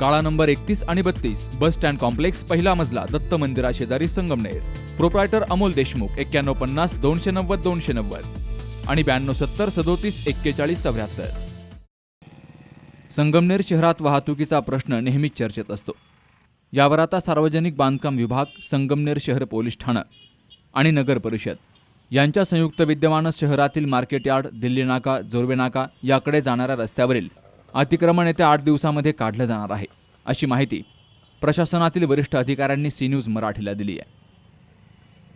काळा नंबर एकतीस आणि बत्तीस बस स्टँड कॉम्प्लेक्स पहिला मजला दत्त मंदिरा शेजारी संगमनेर. प्रोप्रायटर अमोल देशमुख एक्क्याण्णव पन्नास दोनशे नव्वद दोनशे नव्वद. आणि ब्याण्णव सत्तर सदोतीस एक्केचाळीस चौऱ्याहत्तर. संगमनेर शहरात वाहतुकीचा प्रश्न नेहमीच चर्चेत असतो. यावर आता सार्वजनिक बांधकाम विभाग संगमनेर शहर पोलीस ठाणं आणि नगर परिषद यांच्या संयुक्त विद्यमानं शहरातील मार्केट यार्ड दिल्ली नाका जोरवे नाका याकडे जाणाऱ्या रस्त्यावरील अतिक्रमण येत्या आठ दिवसामध्ये काढलं जाणार आहे अशी माहिती प्रशासनातील वरिष्ठ अधिकाऱ्यांनी सी न्यूज मराठीला दिली आहे.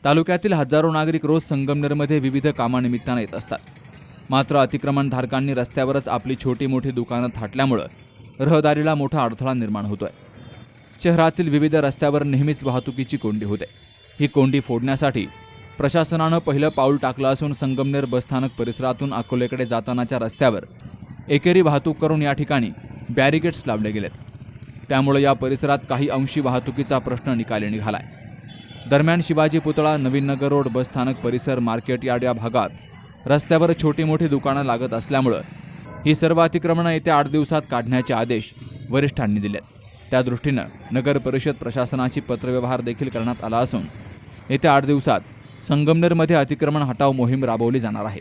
तालुक्यातील हजारो नागरिक रोज संगमनेरमध्ये विविध कामानिमित्तानं येत असतात. मात्र अतिक्रमणधारकांनी रस्त्यावरच आपली छोटी मोठी दुकानं थाटल्यामुळं रहदारीला मोठा अडथळा निर्माण होतोय. शहरातील विविध रस्त्यावर नेहमीच वाहतुकीची कोंडी होते. ही कोंडी फोडण्यासाठी प्रशासनानं पहिलं पाऊल टाकलं असून संगमनेर बसस्थानक परिसरातून अकोलेकडे जातानाच्या रस्त्यावर एकेरी वाहतूक करून या ठिकाणी बॅरिकेड्स लावले गेलेत. त्यामुळे या परिसरात काही अंशी वाहतुकीचा प्रश्न निकाली निघालाय. दरम्यान शिवाजी पुतळा नवीन नगर रोड बसस्थानक परिसर मार्केट यार्ड या भागात रस्त्यावर छोटी मोठी दुकानं लागत असल्यामुळं ही सर्व अतिक्रमणं येत्या आठ दिवसात काढण्याचे आदेश वरिष्ठांनी दिलेत. त्या दृष्टीनं नगर परिषद प्रशासनाची पत्रव्यवहार देखील करण्यात आला असून येत्या आठ दिवसात संगमनेरमध्ये अतिक्रमण हटाव मोहीम राबवली जाणार आहे.